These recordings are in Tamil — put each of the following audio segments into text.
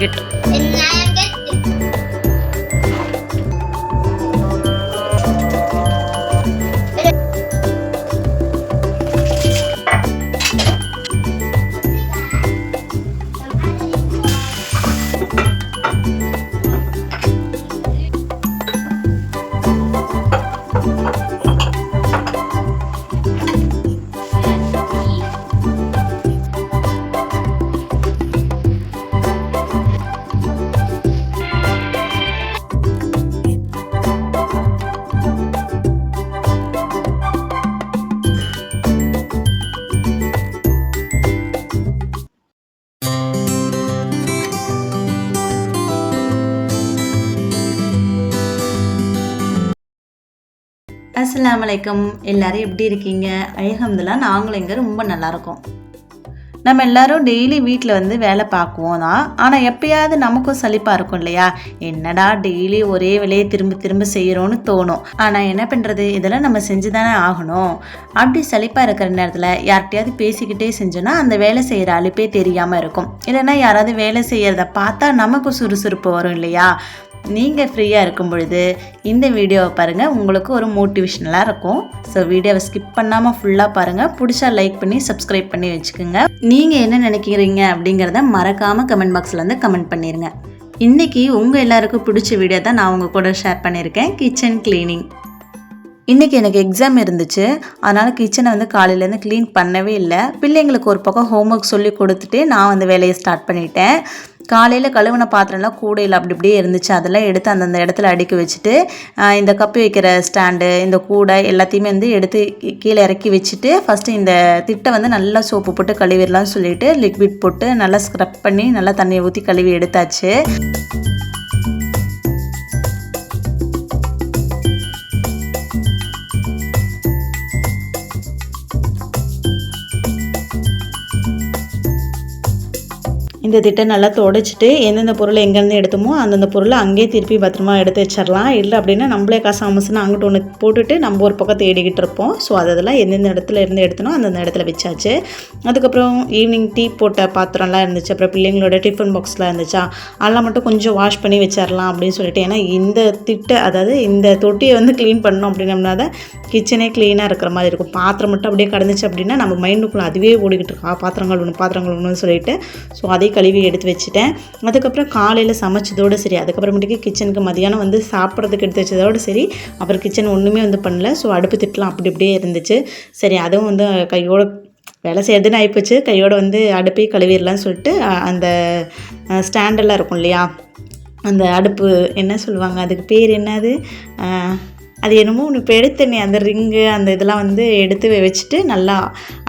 கெட் நான் கெட்டு அஸ்லாம் வலைக்கம் எல்லாரும் எப்படி இருக்கீங்க? அல்ஹம்துலில்லாஹ் நாங்களும் இங்கே ரொம்ப நல்லாயிருக்கோம் நம்ம எல்லாரும் டெய்லி வீட்டில் வந்து வேலை பார்க்குவோம் தான். ஆனால் எப்பயாவது நமக்கும் சலிப்பாக இருக்கும் இல்லையா? என்னடா டெய்லி ஒரே வேலையை திரும்ப திரும்ப செய்கிறோன்னு தோணும். ஆனால் என்ன பண்ணுறது இதெல்லாம் நம்ம செஞ்சு தானே ஆகணும். அப்படி சலிப்பாக இருக்கிற நேரத்தில் யார்கிட்டயாவது பேசிக்கிட்டே செஞ்சோன்னா அந்த வேலை செய்கிற அழிப்பே தெரியாமல் இருக்கும். இல்லைன்னா யாராவது வேலை செய்கிறத பார்த்தா நமக்கும் சுறுசுறுப்பு வரும் இல்லையா? நீங்கள் ஃப்ரீயாக இருக்கும் பொழுது இந்த வீடியோவை பாருங்கள் உங்களுக்கு ஒரு மோட்டிவேஷனலாக இருக்கும். ஸோ வீடியோவை ஸ்கிப் பண்ணாமல் ஃபுல்லாக பாருங்கள் பிடிச்சா லைக் பண்ணி சப்ஸ்கிரைப் பண்ணி வச்சுக்கோங்க. நீங்கள் என்ன நினைக்கிறீங்க அப்படிங்கிறத மறக்காமல் கமெண்ட் பாக்ஸில் வந்து கமெண்ட் பண்ணிடுங்க இன்றைக்கி உங்கள் எல்லாருக்கும் பிடிச்ச வீடியோ தான் நான் உங்கள் கூட ஷேர் பண்ணியிருக்கேன் கிச்சன் க்ளீனிங் இன்றைக்கி எனக்கு எக்ஸாம் இருந்துச்சு. அதனால் கிச்சனை வந்து காலையிலேருந்து க்ளீன் பண்ணவே இல்லை. பிள்ளைங்களுக்கு ஒரு பக்கம் ஹோம்ஒர்க் சொல்லி கொடுத்துட்டு நான் வந்து வேலையை ஸ்டார்ட் பண்ணிட்டேன். காலையில் கழுவின பாத்திரம்லாம் கூடையில் அப்படி இப்படியே இருந்துச்சு. அதெல்லாம் எடுத்து அந்தந்த இடத்துல அடுக்கி வச்சுட்டு இந்த கப்பி வைக்கிற ஸ்டாண்டு இந்த கூடை எல்லாத்தையுமே வந்து எடுத்து கீ- கீழே இறக்கி வச்சுட்டு ஃபஸ்ட்டு இந்த திட்டை வந்து நல்லா சோப்பு போட்டு கழுவிடலாம்னு சொல்லிட்டு லிக்விட் போட்டு நல்லா ஸ்க்ரப் பண்ணி நல்லா தண்ணியை ஊற்றி கழுவி எடுத்தாச்சு. இந்த திட்டம் நல்லா தொடச்சிட்டு எந்தெந்த பொருளை எங்கேருந்து எடுத்தோமோ அந்தந்த பொருளை அங்கேயே திருப்பி பத்திரமா எடுத்து வச்சிடலாம். இல்லை அப்படின்னா நம்மளே காசு அமசுனா அங்கிட்டு ஒன்று போட்டுட்டு நம்ம ஒரு பக்கம் தேடிக்கிட்டு இருப்போம். ஸோ அதெல்லாம் எந்தெந்த இடத்துல இருந்து எடுத்தனோ அந்தந்த இடத்துல வச்சாச்சு. அதுக்கப்புறம் ஈவினிங் டீ போட்ட பாத்திரம்லாம் இருந்துச்சு. அப்புறம் பிள்ளைங்களோட டிஃபன் பாக்ஸ்லாம் இருந்துச்சா? அதெல்லாம் மட்டும் கொஞ்சம் வாஷ் பண்ணி வச்சிடலாம் அப்படின்னு சொல்லிட்டு. ஏன்னா இந்த திட்ட அதாவது இந்த தொட்டியை வந்து க்ளீன் பண்ணோம் அப்படின்னம்னா தான் கிச்சனே க்ளீனாக இருக்கிற மாதிரி இருக்கும். பாத்திரம் மட்டும் அப்படியே கடந்துச்சு அப்படின்னா நம்ம மைண்டுக்குள்ளே அதுவே ஓடிக்கிட்டு இருக்கா. பாத்திரங்கள் ஒன்று பாத்திரங்கள் ஒன்றுன்னு சொல்லிட்டு. ஸோ அதே கழுவி எடுத்து வச்சுட்டேன். அதுக்கப்புறம் காலையில் சமைச்சதோடு சரி அதுக்கப்புறமேட்டுக்கு கிச்சனுக்கு மதியானம் வந்து சாப்பிட்றதுக்கு எடுத்து வச்சதோடு சரி அப்புறம் கிச்சன் ஒன்றுமே வந்து பண்ணல. ஸோ அடுப்பு திட்டலாம். அப்படி இப்படியே இருந்துச்சு. சரி அதுவும் வந்து கையோட வேலை செய்யறதுன்னு ஆகிப்போச்சு கையோட வந்து அடுப்பே கழுவிடலான்னு சொல்லிட்டு அந்த ஸ்டாண்டெல்லாம் இருக்கும் இல்லையா? அந்த அடுப்பு என்ன சொல்லுவாங்க? அதுக்கு பேர் என்னது? அது என்னமோ ஒன்று இப்போ அந்த ரிங்கு அந்த இதெல்லாம் வந்து எடுத்து வச்சுட்டு நல்லா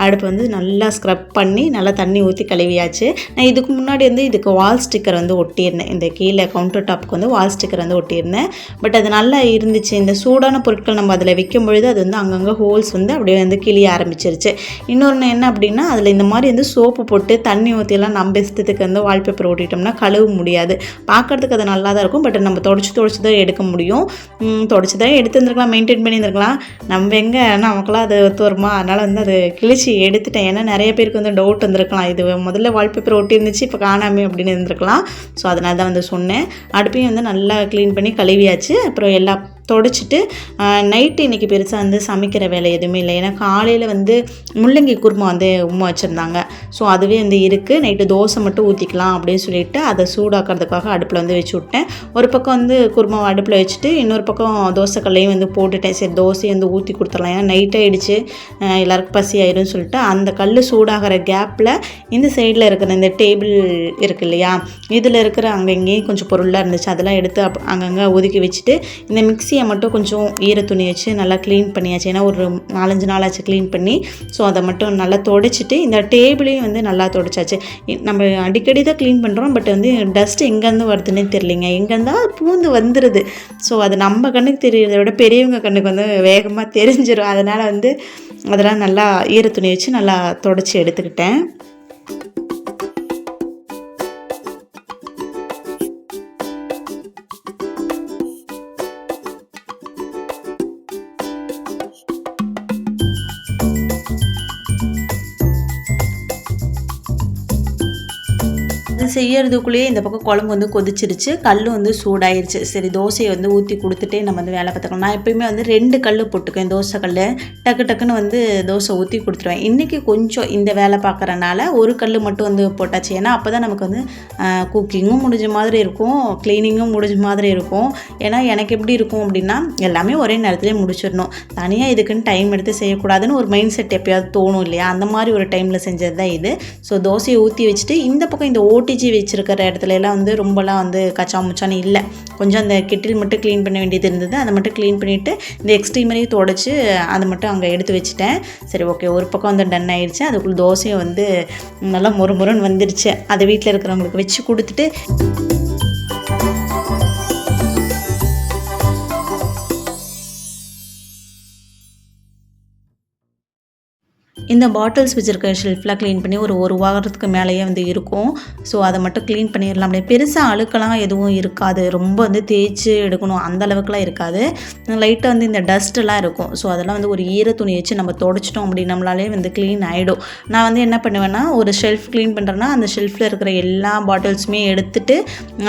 அடுப்பு வந்து நல்லா ஸ்க்ரப் பண்ணி நல்லா தண்ணி ஊற்றி கழுவியாச்சு. நான் இதுக்கு முன்னாடி வந்து இதுக்கு வால் ஸ்டிக்கர் வந்து ஒட்டியிருந்தேன். இந்த கீழே கவுண்டர் டாப்புக்கு வந்து வால் ஸ்டிக்கர் வந்து ஒட்டியிருந்தேன். பட் அது நல்லா இருந்துச்சு. இந்த சூடான பொருட்கள் நம்ம அதில் வைக்கும் பொழுது அது வந்து அங்கங்கே ஹோல்ஸ் வந்து அப்படியே வந்து கிளிய ஆரம்பிச்சிருச்சு. இன்னொன்று என்ன அப்படின்னா அதில் இந்த மாதிரி வந்து சோப்பு போட்டு தண்ணி ஊற்றியெல்லாம் நம்ம இஷ்டத்துக்கு வந்து வால்பேப்பர் ஓட்டிட்டோம்னா கழுவ முடியாது. பார்க்கறதுக்கு அது நல்லா தான் இருக்கும். பட் நம்ம தொடச்சி தொடச்சி தான் எடுக்க முடியும். ம், தொடச்சி தான் எடுத்துருந்துருக்கலாம் மெயின்டைன் பண்ணியிருந்துருக்கலாம் நம்ம எங்கே நமக்குலாம் அது ஒத்து வருமா? அதனால் வந்து அது கிழிச்சு எடுத்துட்டேன். ஏன்னா நிறைய பேருக்கு வந்து டவுட் வந்திருக்கலாம். இது முதல்ல வால்பேப்பர் ஒட்டி இருந்துச்சு இப்போ காணாமே அப்படின்னு இருந்திருக்கலாம். ஸோ அதனால தான் வந்து சொன்னேன். அடுப்பையும் வந்து நல்லா க்ளீன் பண்ணி கழுவியாச்சு. அப்புறம் எல்லா தொடச்சிட்டு நைட்டு இன்றைக்கி பெருசாக வந்து சமைக்கிற வேலை எதுவுமே இல்லை. ஏன்னா காலையில் வந்து முள்ளங்கி குருமா வந்து உமா வச்சுருந்தாங்க. ஸோ அதுவே வந்து இருக்குது நைட்டு தோசை மட்டும் ஊற்றிக்கலாம் அப்படின்னு சொல்லிட்டு அதை சூடாக்கிறதுக்காக அடுப்பில் வந்து வச்சு விட்டேன். ஒரு பக்கம் வந்து குருமாவை அடுப்பில் வச்சுட்டு இன்னொரு பக்கம் தோசைக்கல்லையும் வந்து போட்டுட்டேன். சரி தோசையை வந்து ஊற்றி கொடுத்துடலாம். ஏன்னா நைட் ஆகிடுச்சு எல்லாருக்கும் பசி ஆயிரும்னு சொல்லிட்டு அந்த கல் சூடாகிற கேப்பில் இந்த சைடில் இருக்கிற இந்த டேபிள் இருக்கு இல்லையா? இதில் இருக்கிற அங்கே இங்கேயும் கொஞ்சம் பொருளாக இருந்துச்சு. அதெல்லாம் எடுத்து அப் அங்கங்கே ஒதுக்கி வச்சுட்டு இந்த மிக்சியை மட்டும் கொஞ்சம் ஈர துணி வச்சு நல்லா க்ளீன் பண்ணியாச்சு. ஏன்னா ஒரு நாலஞ்சு நாளாச்சு க்ளீன் பண்ணி. ஸோ அதை மட்டும் நல்லா தொடச்சிட்டு இந்த டேபிளையும் வந்து நல்லா தொடச்சாச்சு. நம்ம அடிக்கடி தான் க்ளீன் பண்ணுறோம் பட் வந்து டஸ்ட் எங்கேருந்து வருதுன்னே தெரியலிங்க. எங்கேருந்தா பூந்து வந்துடுது ஸோ அது நம்ம கண்ணுக்கு தெரியறத விட பெரியவங்க கண்ணுக்கு வந்து வேகமாக தெரிஞ்சிடும் அதனால் வந்து அதெல்லாம் நல்லா ஈர துணி வச்சு நல்லா தொடச்சி எடுத்துக்கிட்டேன். செய்யறதுக்குள்ளேயே இந்த பக்கம் குழம்பு வந்து கொதிச்சிருச்சு கல் வந்து சூடாயிருச்சு. சரி தோசையை வந்து ஊற்றி கொடுத்துட்டே நம்ம வந்து வேலை பார்த்துக்கலாம். நான் எப்பயுமே வந்து ரெண்டு கல் போட்டுக்குவேன் தோசை கல் டக்கு டக்குன்னு வந்து தோசை ஊற்றி கொடுத்துருவேன். இன்றைக்கி கொஞ்சம் இந்த வேலை பார்க்குறனால ஒரு கல் மட்டும் வந்து போட்டாச்சு. ஏன்னா அப்போ தான் நமக்கு வந்து குக்கிங்கும் முடிஞ்ச மாதிரி இருக்கும் க்ளீனிங்கும் முடிஞ்ச மாதிரி இருக்கும். ஏன்னா எனக்கு எப்படி இருக்கும் அப்படின்னா எல்லாமே ஒரே நேரத்துலேயே முடிச்சிடணும். தனியாக இதுக்குன்னு டைம் எடுத்து செய்யக்கூடாதுன்னு ஒரு மைண்ட் செட் எப்பயாவது தோணும் இல்லையா? அந்த மாதிரி ஒரு டைமில் செஞ்சது தான் இது. ஸோ தோசையை ஊற்றி வச்சுட்டு இந்த பக்கம் இந்த ஓட்டி பிஜி வச்சுருக்கிற இடத்துல எல்லாம் வந்து ரொம்பலாம் வந்து கச்சா முச்சான்னு இல்லை. கொஞ்சம் அந்த கெட்டில் மட்டும் க்ளீன் பண்ண வேண்டியது இருந்தது. அதை மட்டும் க்ளீன் பண்ணிவிட்டு இந்த எக்ஸ்ட்ரீமரையும் தொடச்சி அதை மட்டும் அங்கே எடுத்து வச்சுட்டேன். சரி ஓகே ஒரு பக்கம் வந்து டன் ஆயிடுச்சு அதுக்குள்ளே தோசையும் வந்து நல்லா மொறு மொறுன்னு வந்துடுச்சு அதை வீட்டில் இருக்கிறவங்களுக்கு வச்சு கொடுத்துட்டு இந்த பாட்டில்ஸ் வச்சுருக்க ஷெல்ஃப்லாம் க்ளீன் பண்ணி ஒரு ஒரு வாரத்துக்கு மேலேயே வந்து இருக்கும். ஸோ அதை மட்டும் க்ளீன் பண்ணிடலாம். அப்படியே பெருசாக அழுக்கெல்லாம் எதுவும் இருக்காது. ரொம்ப வந்து தேய்ச்சி எடுக்கணும். அந்த அளவுக்குலாம் இருக்காது. லைட்டாக வந்து இந்த டஸ்ட்டெல்லாம் இருக்கும். ஸோ அதெல்லாம் வந்து ஒரு ஈர துணி வச்சு நம்ம தொடச்சிட்டோம் அப்படின்னம்னாலே வந்து க்ளீன் ஆகிடும் நான் வந்து என்ன பண்ணுவேன்னா ஒரு ஷெல்ஃப் க்ளீன் பண்ணுறேன்னா அந்த ஷெல்ஃபில் இருக்கிற எல்லா பாட்டில்ஸுமே எடுத்துட்டு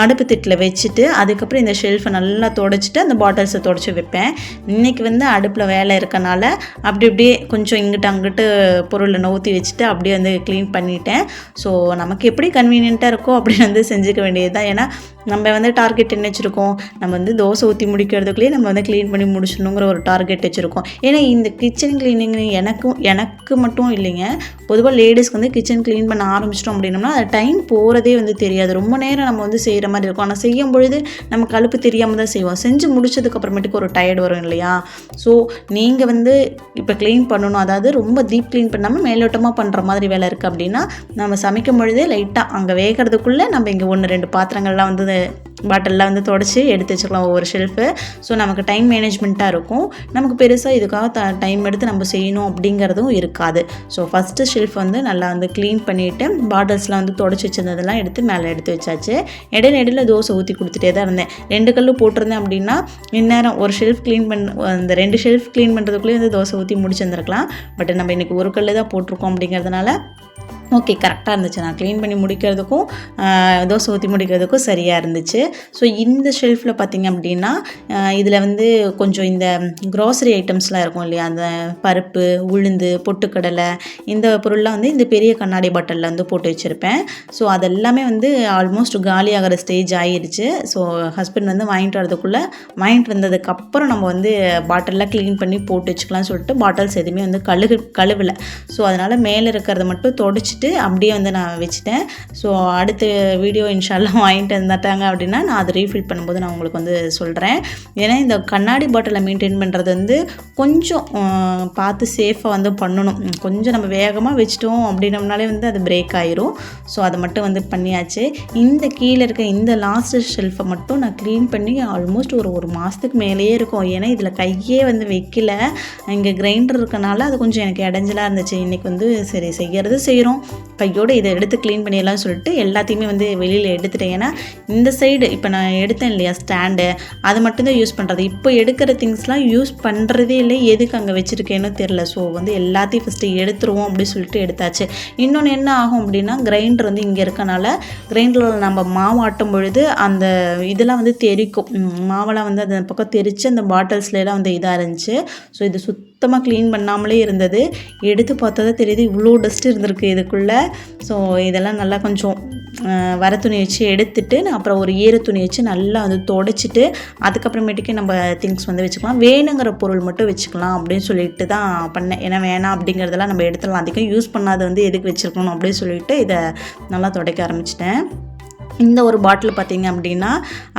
அடுப்பு திட்டில் வச்சுட்டு அதுக்கப்புறம் இந்த ஷெல்ஃபை நல்லா தொடச்சிட்டு அந்த பாட்டில்ஸை தொடச்சி வைப்பேன். இன்றைக்கி வந்து அடுப்பில் வேலை இருக்கனால அப்படி அப்படியே கொஞ்சம் இங்கிட்டு அங்கிட்டு பொருளை நவுத்தி வச்சுட்டு அப்படியே வந்து க்ளீன் பண்ணிட்டேன். ஸோ நமக்கு எப்படி கன்வீனியண்ட்டாக இருக்கோ அப்படி வந்து செஞ்சுக்க வேண்டியது தான் ஏன்னா நம்ம வந்து டார்கெட் என்ன வச்சுருக்கோம்? நம்ம வந்து தோசை ஊற்றி முடிக்கிறதுக்குள்ளேயே நம்ம வந்து க்ளீன் பண்ணி முடிச்சணுங்கிற ஒரு டார்கெட் வச்சுருக்கோம். ஏன்னா இந்த கிச்சன் க்ளீனிங் எனக்கும் எனக்கு மட்டும் இல்லைங்க. பொதுவாக லேடிஸ்க்கு வந்து கிச்சன் க்ளீன் பண்ண ஆரம்பிச்சிட்டோம் அப்படின்னா அது டைம் போகிறதே வந்து தெரியாது. ரொம்ப நேரம் நம்ம வந்து செய்கிற மாதிரி இருக்கும். ஆனால் செய்யும் பொழுது நமக்கு கழுப்பு தெரியாமல் தான் செய்வோம். செஞ்சு முடிச்சதுக்கப்புறமேட்டுக்கு ஒரு டயர்டு வரும் இல்லையா? ஸோ நீங்கள் வந்து இப்போ க்ளீன் பண்ணணும். அதாவது ரொம்ப டீப் க்ளீன் பண்ணாமல் மேலோட்டமாக பண்ணுற மாதிரி வேலை இருக்குது அப்படின்னா நம்ம சமைக்கும் பொழுதே லைட்டாக அங்கே வேகிறதுக்குள்ளே நம்ம இங்கே ஒன்று ரெண்டு பாத்திரங்கள்லாம் வந்து பாட்டிலில் வந்து தொடச்சி எடுத்து வச்சுக்கலாம் ஒவ்வொரு ஷெல்ஃபு ஸோ நமக்கு டைம் மேனேஜ்மெண்ட்டாக இருக்கும். நமக்கு பெருசாக இதுக்காக த டைம் எடுத்து நம்ம செய்யணும் அப்படிங்கிறதும் இருக்காது. ஸோ ஃபஸ்ட்டு ஷெல்ஃப் வந்து நல்லா வந்து க்ளீன் பண்ணிவிட்டு பாட்டில்ஸ்லாம் வந்து தொடச்சி வச்சிருந்ததெல்லாம் எடுத்து மேலே எடுத்து வச்சாச்சு. இடையில இடையில தோசை ஊற்றி கொடுத்துட்டே தான் இருந்தேன். ரெண்டு கல்லு போட்டிருந்தேன் அப்படின்னா இந்நேரம் ஒரு ஷெல்ஃப் க்ளீன் பண்ண அந்த ரெண்டு ஷெல்ஃப் க்ளீன் பண்ணுறதுக்குள்ளேயே வந்து தோசை ஊற்றி முடிச்சிருந்துருக்கலாம். பட் நம்ம இன்றைக்கி ஒரு கல் தான் போட்டிருக்கோம் அப்படிங்கிறதுனால ஓகே கரெக்டாக இருந்துச்சு. நான் க்ளீன் பண்ணி முடிக்கிறதுக்கும் தோசை ஊற்றி முடிக்கிறதுக்கும் சரியாக இருந்துச்சு. ஸோ இந்த ஷெல்ஃபில் பார்த்திங்க அப்படின்னா இதில் வந்து கொஞ்சம் இந்த க்ராசரி ஐட்டம்ஸ்லாம் இருக்கும் இல்லையா? அந்த பருப்பு உளுந்து பொட்டுக்கடலை இந்த பொருள்லாம் வந்து இந்த பெரிய கண்ணாடி பாட்டிலில் வந்து போட்டு வச்சுருப்பேன். ஸோ அதெல்லாமே வந்து ஆல்மோஸ்ட் காலி ஆகிற ஸ்டேஜ் ஆகிருச்சு ஸோ ஹஸ்பண்ட் வந்து வாங்கிட்டு வரதுக்குள்ளே வாங்கிட்டு வந்ததுக்கப்புறம் நம்ம வந்து பாட்டிலில் க்ளீன் பண்ணி போட்டு வச்சுக்கலாம்னு சொல்லிட்டு பாட்டில்ஸ் எதுவுமே வந்து கழுகு கழுவலை. ஸோ அதனால் மேலே இருக்கிறத மட்டும் தொடச்சி வச்சுட்டு அப்படியே வந்து நான் வச்சுட்டேன். ஸோ அடுத்த வீடியோ இன்ஷால்லாம் வாங்கிட்டு வந்துட்டாங்க அப்படின்னா நான் அதை ரீஃபில் பண்ணும்போது நான் உங்களுக்கு வந்து சொல்கிறேன் ஏன்னா இந்த கண்ணாடி பாட்டிலை மெயின்டைன் பண்ணுறது வந்து கொஞ்சம் பார்த்து சேஃபாக வந்து பண்ணணும். கொஞ்சம் நம்ம வேகமாக வச்சிட்டோம் அப்படின்னம்னாலே வந்து அது பிரேக் ஆயிரும். ஸோ அதை மட்டும் வந்து பண்ணியாச்சு. இந்த கீழே இருக்க இந்த லாஸ்ட் ஷெல்ஃபை மட்டும் நான் க்ளீன் பண்ணி ஆல்மோஸ்ட் ஒரு ஒரு மாதத்துக்கு மேலேயே இருக்கும். ஏன்னா இதில் கையே வந்து வைக்கல. இங்கே கிரைண்டர் இருக்கனால அது கொஞ்சம் எனக்கு இடைஞ்சலாக இருந்துச்சு. இன்றைக்கி வந்து சரி செய்கிறது செய்கிறோம் கையோடு இதை எடுத்து க்ளீன் பண்ணிடலாம்னு சொல்லிட்டு எல்லாத்தையுமே வந்து வெளியில் எடுத்துட்டேன். ஏன்னா இந்த சைடு இப்போ நான் எடுத்தேன் இல்லையா ஸ்டாண்டு அது மட்டும்தான் யூஸ் பண்ணுறது இப்போ எடுக்கிற திங்ஸ்லாம் யூஸ் பண்ணுறதே இல்லை எதுக்கு அங்கே வச்சுருக்கேன்னு தெரில ஸோ வந்து எல்லாத்தையும் ஃபஸ்ட்டு எடுத்துருவோம் அப்படின்னு சொல்லிட்டு எடுத்தாச்சு. இன்னொன்று என்ன ஆகும் அப்படின்னா கிரைண்டர் வந்து இங்கே இருக்கனால கிரைண்டரில் நம்ம மாவு ஆட்டும் பொழுது அந்த இதெல்லாம் வந்து தெரிக்கும். மாவெல்லாம் வந்து அந்த பக்கம் தெரித்து அந்த பாட்டில்ஸ்லாம் வந்து இதாக இருந்துச்சு ஸோ இது சுத்தமாக க்ளீன் பண்ணாமலே இருந்தது. எடுத்து பார்த்தா தான் தெரியுது இவ்வளோ டஸ்ட் இருந்திருக்கு இதுக்குள்ளே. ஸோ இதெல்லாம் நல்லா கொஞ்சம் வர துணி வச்சு எடுத்துட்டு நான் அப்புறம் ஒரு ஈர துணி வச்சு நல்லா வந்து தொடச்சிட்டு அதுக்கப்புறமேட்டுக்கே நம்ம திங்ஸ் வந்து வச்சுக்கலாம். வேணுங்கிற பொருள் மட்டும் வச்சுக்கலாம் அப்படின்னு சொல்லிட்டு தான் பண்ணேன். ஏன்னா வேணாம் அப்படிங்கிறதெல்லாம் நம்ம எடுத்துடலாம். அதிகம் யூஸ் பண்ணாத வந்து எதுக்கு வச்சுருக்கணும் அப்படின்னு சொல்லிட்டு இதை நல்லா துடைக்க ஆரம்பிச்சிட்டேன். இந்த ஒரு பாட்டில் பார்த்திங்க அப்படின்னா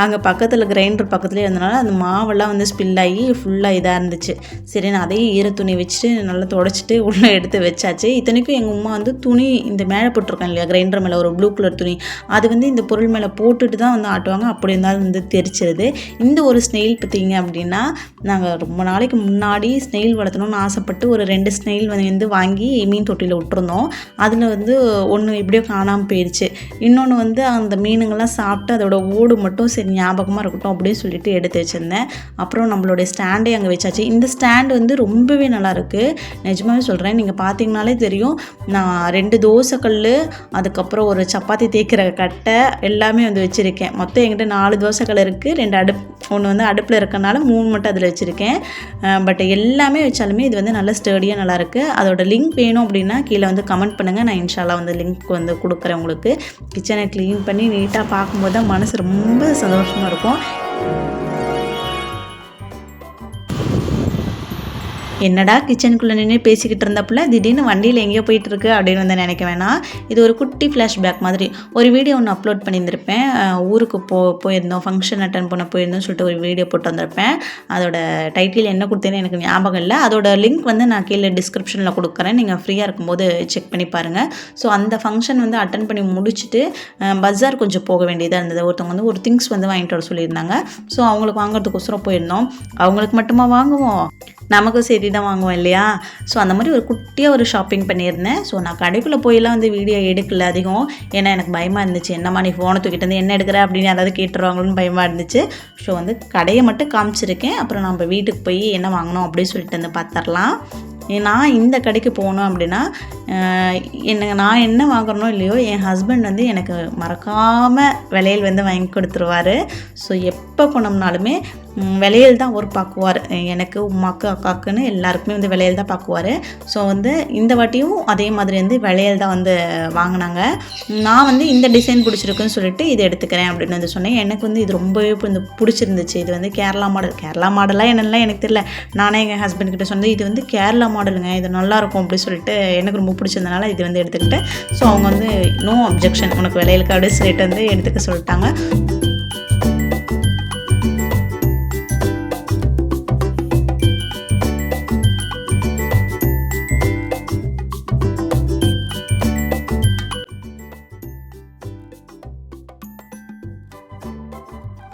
அங்கே பக்கத்தில் கிரைண்டர் பக்கத்துலேயே இருந்தனால அந்த மாவெல்லாம் வந்து ஸ்பில் ஆகி ஃபுல்லாக இதாக இருந்துச்சு. சரி நான் அதையும் ஈர துணி வச்சுட்டு நல்லா தொடச்சிட்டு உள்ளே எடுத்து வச்சாச்சு. இத்தனைக்கும் எங்கள் அம்மா வந்து துணி இந்த மேலே போட்டிருக்கேன் இல்லையா கிரைண்டர் மேலே ஒரு ப்ளூ கலர் துணி அது வந்து இந்த பொருள் மேலே போட்டுட்டு தான் வந்து ஆட்டுவாங்க. அப்படி இருந்தாலும் வந்து தெரிச்சிருது. இந்த ஒரு ஸ்னெயில் பார்த்திங்க அப்படின்னா நாங்கள் ரொம்ப நாளைக்கு முன்னாடி ஸ்னெயில் வளர்த்தணும்னு ஆசைப்பட்டு ஒரு ரெண்டு ஸ்னெயில் வந்து வாங்கி மீன் தொட்டியில் விட்டுருந்தோம். அதில் வந்து ஒன்று எப்படியோ காணாமல் போயிடுச்சு இன்னொன்று வந்து அந்த மீனுங்கள்லாம் சாப்பிட்டு அதோட ஓடு மட்டும் சரி ஞாபகமாக இருக்கட்டும் அப்படின்னு சொல்லிட்டு எடுத்து வச்சுருந்தேன். அப்புறம் நம்மளுடைய ஸ்டாண்டே அங்கே வச்சாச்சு. இந்த ஸ்டாண்ட் வந்து ரொம்பவே நல்லாயிருக்கு. நிஜமாவே சொல்கிறேன் நீங்கள் பார்த்தீங்கனாலே தெரியும். நான் ரெண்டு தோசைக்கல் அதுக்கப்புறம் ஒரு சப்பாத்தி தேய்க்கிற கட்டை எல்லாமே வந்து வச்சுருக்கேன். மொத்தம் என்கிட்ட நாலு தோசைக்கல் இருக்குது ரெண்டு அடுப் ஒன்று வந்து அடுப்பில் இருக்கனால மூணு மட்டும் அதில் வச்சுருக்கேன். பட் எல்லாமே வச்சாலுமே இது வந்து நல்ல ஸ்டடியாக நல்லாயிருக்கு. அதோட லிங்க் வேணும் அப்படின்னா கீழே வந்து கமெண்ட் பண்ணுங்கள் நான் இன்ஷால்லா வந்து லிங்க் வந்து கொடுக்குறேன் உங்களுக்கு. கிச்சனை க்ளீன் பண்ணி நீட்டாக பார்க்கும்போது தான் மனசு ரொம்ப சந்தோஷமாக இருக்கும். என்னடா கிச்சனுக்குள்ளே நின்று பேசிக்கிட்டு இருந்தப்பல திடீர்னு வண்டியில் எங்கேயோ போயிட்டு இருக்கு அப்படின்னு வந்து நினைக்க வேணாம். இது ஒரு குட்டி ஃப்ளாஷ்பேக் மாதிரி. ஒரு வீடியோ ஒன்று அப்லோட் பண்ணியிருந்திருப்பேன். ஊருக்கு போ போயிருந்தோம். ஃபங்க்ஷன் அட்டன் பண்ண போயிருந்தோம் சொல்லிட்டு ஒரு வீடியோ போட்டு வந்திருப்பேன். அதோட டைட்டில் என்ன கொடுத்தேன்னு எனக்கு ஞாபகம் இல்லை. அதோட லிங்க் வந்து நான் கீழே டிஸ்கிரிப்ஷனில் கொடுக்குறேன். நீங்கள் ஃப்ரீயாக இருக்கும்போது செக் பண்ணி பாருங்கள் ஸோ அந்த ஃபங்க்ஷன் வந்து அட்டன் பண்ணி முடிச்சுட்டு பஜார் கொஞ்சம் போக வேண்டியதாக இருந்தது. ஒருத்தவங்க வந்து ஒரு திங்ஸ் வந்து வாங்கிட்டு வர சொல்லியிருந்தாங்க. ஸோ அவங்களுக்கு வாங்குறதுக்கோசரம் போயிருந்தோம். அவங்களுக்கு மட்டுமா வாங்குவோம்? நமக்கும் சரி தான் வாங்குவோம் இல்லையா? ஸோ அந்த மாதிரி ஒரு குட்டியாக ஒரு ஷாப்பிங் பண்ணியிருந்தேன். ஸோ நான் கடைக்குள்ளே போயெல்லாம் வந்து வீடியோ எடுக்கல அதிகம். ஏன்னா எனக்கு பயமாக இருந்துச்சு. என்னம்மா நீ ஃபோனை தூக்கிட்டு வந்து என்ன எடுக்கிற அப்படின்னு யாராவது கேட்டுருவாங்களோன்னு பயமாக இருந்துச்சு. ஸோ வந்து கடையை மட்டும் காமிச்சிருக்கேன். அப்புறம் நம்ம வீட்டுக்கு போய் என்ன வாங்கினோம் அப்படின்னு சொல்லிட்டு வந்து பார்த்துடலாம் நான் இந்த கடைக்கு போகணும் அப்படின்னா என்ன நான் என்ன வாங்குறனோ இல்லையோ என் ஹஸ்பண்ட் வந்து எனக்கு மறக்காமல் விலையில் வந்து வாங்கி கொடுத்துருவாரு. ஸோ எப்போ போனோம்னாலுமே விலையில் தான் அவர் பார்க்குவார். எனக்கு உமாக்கு அக்காக்குன்னு எல்லாருக்குமே வந்து விலையில் தான் பார்க்குவார். ஸோ வந்து இந்த வாட்டியும் அதே மாதிரி வந்து விலையில் தான் வந்து வாங்கினாங்க. நான் வந்து இந்த டிசைன் பிடிச்சிருக்குன்னு சொல்லிட்டு இதை எடுத்துக்கிறேன் அப்படின்னு வந்து சொன்னேன். எனக்கு வந்து இது ரொம்பவே இந்த பிடிச்சிருந்துச்சு. இது வந்து கேரளா மாடல் கேரளா மாடலாக என்னெல்லாம் எனக்கு தெரியல. நானே எங்கள் ஹஸ்பண்ட் கிட்ட சொன்னது இது வந்து கேரளா மாடலுங்க இது நல்லாயிருக்கும் அப்படின்னு சொல்லிட்டு எனக்கு ரொம்ப பிடிச்சிருந்தனால இது வந்து எடுத்துக்கிட்டேன். ஸோ அவங்க வந்து நோ அப்ஜெக்ஷன் உனக்கு விலையிலுக்கு அப்படியே சொல்லிட்டு வந்து எடுத்துக்க சொல்லிட்டாங்க.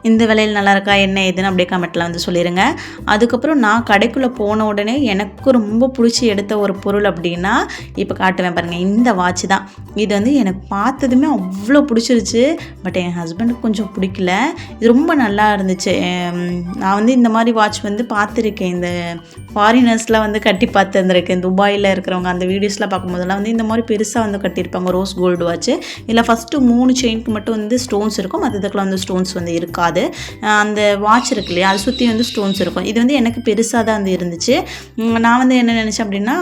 இந்த விலையில் நல்லா இருக்கா என்ன ஏதுன்னு அப்படியே கமெண்ட்டில் வந்து சொல்லிடுங்க அதுக்கப்புறம் நான் கடைக்குள்ளே போன உடனே எனக்கு ரொம்ப பிடிச்சி எடுத்த ஒரு பொருள் அப்படின்னா இப்போ காட்டுவேன் பாருங்கள் இந்த வாட்ச் தான். இது வந்து எனக்கு பார்த்ததுமே அவ்வளோ பிடிச்சிருச்சு. பட் என் ஹஸ்பண்டுக்கு கொஞ்சம் பிடிக்கல. இது ரொம்ப நல்லா இருந்துச்சு. நான் வந்து இந்த மாதிரி வாட்ச் வந்து பார்த்துருக்கேன். இந்த ஃபாரினர்ஸ்லாம் வந்து கட்டி பார்த்துருந்துருக்கேன். துபாயில் இருக்கிறவங்க அந்த வீடியோஸ்லாம் பார்க்கும்போதெல்லாம் வந்து இந்த மாதிரி பெருசாக வந்து கட்டியிருப்பாங்க. ரோஸ் கோல்டு வாட்ச் இதில் ஃபஸ்ட்டு மூணு செயினுக்கு மட்டும் வந்து ஸ்டோன்ஸ் இருக்கும். மற்றதுக்குலாம் வந்து ஸ்டோன்ஸ் வந்து இருக்காது. அஹ் அந்த வாட்ச் இருக்கு இல்லையா அதை சுற்றி வந்து ஸ்டோன்ஸ் இருக்கும். இது வந்து எனக்கு பெருசாக தான் வந்து இருந்துச்சு. நான் வந்து என்ன நினச்சேன் அப்படின்னா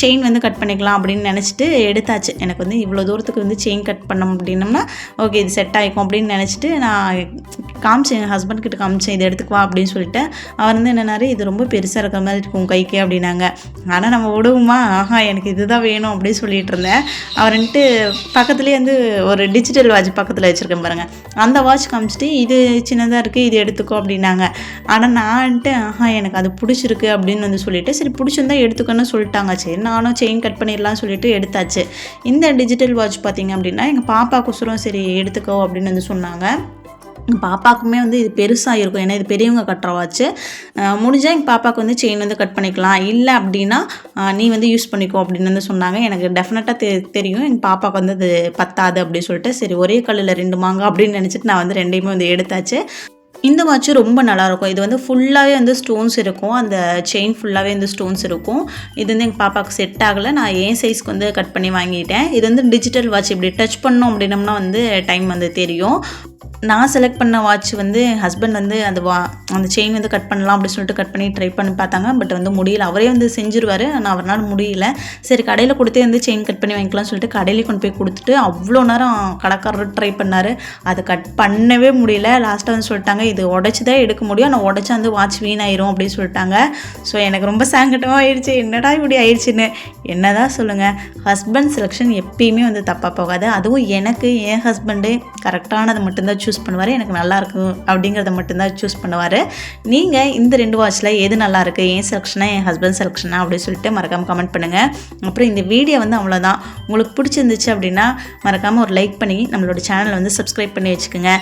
செயின் வந்து கட் பண்ணிக்கலாம் அப்படின்னு நினச்சிட்டு எடுத்தாச்சு. எனக்கு வந்து இவ்வளோ தூரத்துக்கு வந்து செயின் கட் பண்ண அப்படின்னம்னா ஓகே இது செட் ஆகிக்கும் அப்படின்னு நினச்சிட்டு நான் காமிச்சேன். என் ஹஸ்பண்ட் கிட்ட காமிச்சேன் இதை எடுத்துக்குவா அப்படின்னு சொல்லிட்டு அவர் வந்து என்னன்னாரு இது ரொம்ப பெருசாக இருக்கிற மாதிரி இருக்கும் கைக்கு அப்படின்னாங்க. ஆனால் நம்ம விடுவோமா ஆஹா எனக்கு இதுதான் வேணும் அப்படின்னு சொல்லிட்டு இருந்தேன். அவர் வந்துட்டு பக்கத்துலேயே வந்து ஒரு டிஜிட்டல் வாட்ச் பக்கத்தில் வச்சுருக்கேன் பாருங்கள் அந்த வாட்ச் காமிச்சிட்டு இது சின்னதாக இருக்குது இது எடுத்துக்கோ அப்படின்னாங்க. ஆனால் நான் வந்துட்டு ஆஹா எனக்கு அது பிடிச்சிருக்கு அப்படின்னு வந்து சொல்லிட்டு சரி பிடிச்சிருந்தா எடுத்துக்கோன்னு சொல்லிட்டாங்க. சரி நானும் செயின் கட் பண்ணிடலாம் சொல்லிட்டு எடுத்தாச்சு. இந்த டிஜிட்டல் வாட்ச் பார்த்திங்க அப்படின்னா எங்கள் பாப்பாக்குசரம் சரி எடுத்துக்கோ அப்படின்னு வந்து சொன்னாங்க. பாப்பாக்குமே வந்து இது பெருசாக இருக்கும். ஏன்னா இது பெரியவங்க கட்டுற வாட்ச்சு முடிஞ்சால் எங்கள் பாப்பாவுக்கு வந்து செயின் வந்து கட் பண்ணிக்கலாம். இல்லை அப்படின்னா நீ வந்து யூஸ் பண்ணிக்கோ அப்படின்னு வந்து சொன்னாங்க. எனக்கு டெஃபினட்டாக தெ தெரியும். எங்கள் பாப்பாவுக்கு வந்து அது பத்தாது அப்படின்னு சொல்லிட்டு சரி ஒரே கல்லில் ரெண்டு மாங்க அப்படின்னு நினச்சிட்டு நான் வந்து ரெண்டையுமே வந்து எடுத்தாச்சு. இந்த வாட்ச் ரொம்ப நல்லாயிருக்கும் இது வந்து ஃபுல்லாகவே வந்து ஸ்டோன்ஸ் இருக்கும். அந்த செயின் ஃபுல்லாகவே வந்து ஸ்டோன்ஸ் இருக்கும். இது வந்து எங்கள் பாப்பாவுக்கு செட் ஆகலை. நான் ஏன் சைஸ்க்கு வந்து கட் பண்ணி வாங்கிட்டேன். இது வந்து டிஜிட்டல் வாட்ச் இப்படி டச் பண்ணோம் அப்படின்னம்னா வந்து டைம் வந்து தெரியும். நான் செலக்ட் பண்ண வாட்ச் வந்து என் ஹஸ்பண்ட் வந்து அந்த வா அந்த செயின் வந்து கட் பண்ணலாம் அப்படின்னு சொல்லிட்டு கட் பண்ணி ட்ரை பண்ணி பார்த்தாங்க. பட் வந்து முடியல. அவரே வந்து செஞ்சிருவார். ஆனால் அவரால் முடியல. சரி கடையில் கொடுத்தே வந்து செயின் கட் பண்ணி வாங்கிக்கலாம் சொல்லிட்டு கடையிலே கொண்டு போய் கொடுத்துட்டு அவ்வளோ நேரம் கடைக்காரர் ட்ரை பண்ணார். அதை கட் பண்ணவே முடியல. லாஸ்ட்டாக வந்து சொல்லிட்டாங்க இது உடச்சி தான் எடுக்க முடியும். ஆனால் உடச்சா வந்து வாட்ச் வீணாயிரும். அப்படின்னு சொல்லிட்டாங்க. ஸோ எனக்கு ரொம்ப சங்கட்டமாக ஆயிடுச்சு. என்னடா இப்படி ஆயிடுச்சுன்னு. என்னதான் சொல்லுங்கள் ஹஸ்பண்ட் செலெக்ஷன் எப்பயுமே வந்து தப்பாக போகாது. அதுவும் எனக்கு என் ஹஸ்பண்டு கரெக்டானது மட்டும்தான் சூஸ் சூஸ் பண்ணுவார். எனக்கு நல்லாயிருக்கும் அப்படிங்கிறத மட்டும்தான் சூஸ் பண்ணுவார். நீங்கள் இந்த ரெண்டு வாட்சில் எது நல்லாயிருக்கு ஏன் என் செலெக்ஷனா என் ஹஸ்பண்ட் செலெக்ஷனா அப்படின்னு சொல்லிட்டு மறக்காமல் கமெண்ட் பண்ணுங்கள் அப்புறம் இந்த வீடியோ வந்து அவ்வளோதான் உங்களுக்கு பிடிச்சிருந்துச்சு அப்படின்னா மறக்காமல் ஒரு லைக் பண்ணி நம்மளோட சேனலை வந்து சப்ஸ்கிரைப் பண்ணி வச்சுக்கோங்க.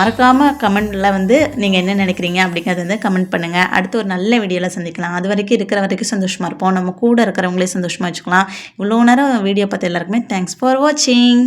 மறக்காமல் கமெண்டில் வந்து நீங்கள் என்ன நினைக்கிறீங்க அப்படிங்கிறத வந்து கமெண்ட் பண்ணுங்கள் அடுத்து ஒரு நல்ல வீடியோவில் சந்திக்கலாம். அது வரைக்கும் இருக்கிற வரைக்கும் சந்தோஷமாக இருப்போம். நம்ம கூட இருக்கிறவங்களே சந்தோஷமாக வச்சுக்கலாம். இவ்வளோ நேரம் வீடியோ பார்த்து எல்லாருக்குமே தேங்க்ஸ் ஃபார் வாட்சிங்